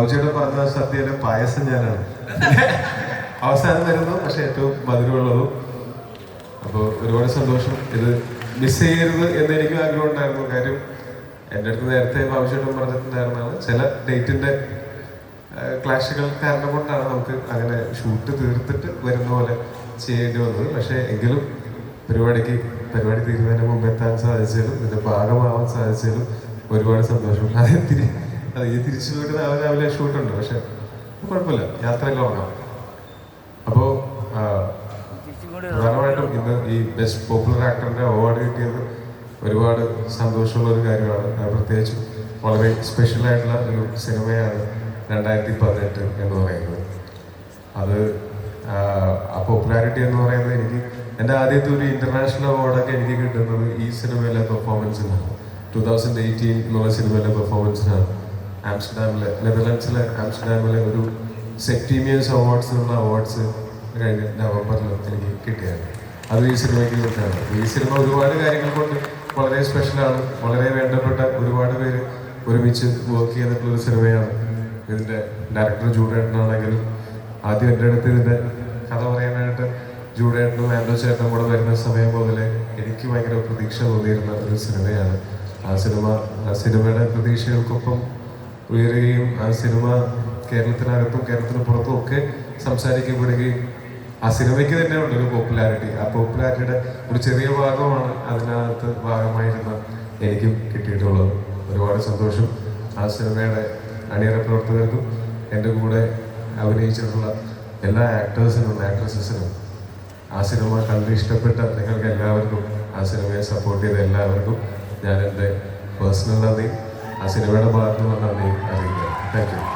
ബാബുചേട്ടൻ പറഞ്ഞ സദ്യയിലെ പായസം ഞാനാണ്. അവസാനം വരുന്നു പക്ഷെ ഏറ്റവും മധുരമുള്ളതും. അപ്പോൾ ഒരുപാട് സന്തോഷം. ഇത് മിസ് ചെയ്യരുത് എന്ന് എനിക്കും ആഗ്രഹം ഉണ്ടായിരുന്നു. കാര്യം എന്റെ അടുത്ത് നേരത്തെ ബാബുചേട്ടൻ പറഞ്ഞിട്ടുണ്ടായിരുന്നതാണ്. ചില ഡേറ്റിന്റെ ക്ലാഷുകൾ കാരണം കൊണ്ടാണ് നമുക്ക് അങ്ങനെ ഷൂട്ട് തീർത്തിട്ട് വരുന്ന പോലെ ചെയ്യേണ്ടി വന്നത്. പക്ഷേ എങ്കിലും പരിപാടിക്ക് പരിപാടി തീരുന്നതിന് മുമ്പ് എത്താൻ സാധിച്ചാലും ഇതിന്റെ ഭാഗമാവാൻ സാധിച്ചാലും ഒരുപാട് സന്തോഷം അതെ തിരി അത് ഈ തിരിച്ചു പോയിട്ട് നാളെ രാവിലെ ഷൂട്ടുണ്ട് പക്ഷെ കുഴപ്പമില്ല. യാത്രയൊക്കെ ഉറങ്ങാം അപ്പോൾ പ്രധാനമായിട്ടും ഇന്ന് ഈ ബെസ്റ്റ് പോപ്പുലർ ആക്ടറിന്റെ അവാർഡ് കിട്ടിയത് ഒരുപാട് സന്തോഷമുള്ള ഒരു കാര്യമാണ്. പ്രത്യേകിച്ച് വളരെ സ്പെഷ്യൽ ആയിട്ടുള്ള ഒരു സിനിമയാണ് രണ്ടായിരത്തി പതിനെട്ട് എന്ന് പറയുന്നത്. അത് ആ പോപ്പുലാരിറ്റി എന്ന് പറയുന്നത് എനിക്ക് എന്റെ ആദ്യത്തെ ഒരു ഇന്റർനാഷണൽ അവാർഡൊക്കെ എനിക്ക് കിട്ടുന്നത് ഈ സിനിമയിലെ പെർഫോമൻസിനാണ് ടു തൗസൻഡ് എയ്റ്റീൻ എന്നുള്ള സിനിമയിലെ പെർഫോമൻസിനാണ് ആംസ്റ്റർഡാമിലെ നെതർലൻഡ്സിലെ ആംസ്റ്റർഡാമിലെ ഒരു സെപ്റ്റീമിയസ് അവാർഡ്സ് എന്നുള്ള അവാർഡ്സ് കഴിഞ്ഞ നവംബറിൽ എനിക്ക് കിട്ടിയത്. അത് ഈ സിനിമയ്ക്ക് കിട്ടുകയാണ് ഈ സിനിമ ഒരുപാട് കാര്യങ്ങൾ കൊണ്ട് വളരെ സ്പെഷ്യലാണ് വളരെ വേണ്ടപ്പെട്ട ഒരുപാട് പേര് ഒരുമിച്ച് വർക്ക് ചെയ്തിട്ടുള്ള ഒരു സിനിമയാണ്. ഇതിന്റെ ഡയറക്ടർ ജൂഡേട്ടനാണെങ്കിലും ആദ്യം എന്റെ അടുത്ത് ഇതിന്റെ കഥ പറയാനായിട്ട് ജൂഡേട്ടനും ആൻഡോ ചേട്ടനും കൂടെ വരുന്ന സമയം മുതലേ എനിക്ക് ഭയങ്കര പ്രതീക്ഷ തോന്നിയിരുന്ന ഒരു സിനിമയാണ്. ആ സിനിമ ആ സിനിമയുടെ പ്രതീക്ഷകൾക്കൊപ്പം ഉയരുകയും ആ സിനിമ കേരളത്തിനകത്തും കേരളത്തിന് പുറത്തും ഒക്കെ സംസാരിക്കപ്പെടുകയും ആ സിനിമയ്ക്ക് തന്നെ ഉണ്ട് ഒരു പോപ്പുലാരിറ്റി ആ പോപ്പുലാരിറ്റിയുടെ ഒരു ചെറിയ ഭാഗമാണ് അതിനകത്ത് ഭാഗമായിരുന്ന എനിക്കും കിട്ടിയിട്ടുള്ളത്. ഒരുപാട് സന്തോഷം ആ സിനിമയുടെ അണിയറ പ്രവർത്തകർക്കും എന്റെ കൂടെ അഭിനയിച്ചിട്ടുള്ള എല്ലാ ആക്ടേഴ്സിനും ആക്ട്രസസിനും ആ സിനിമ കണ്ട് ഇഷ്ടപ്പെട്ട നിങ്ങൾക്ക് എല്ലാവർക്കും ആ സിനിമയെ സപ്പോർട്ട് ചെയ്ത എല്ലാവർക്കും ഞാൻ എന്റെ പേഴ്സണൽ നന്ദി. ആ സിനിമയുടെ ഭാഗത്തുനിന്ന് നന്ദി അറിയിക്കുക. Thank you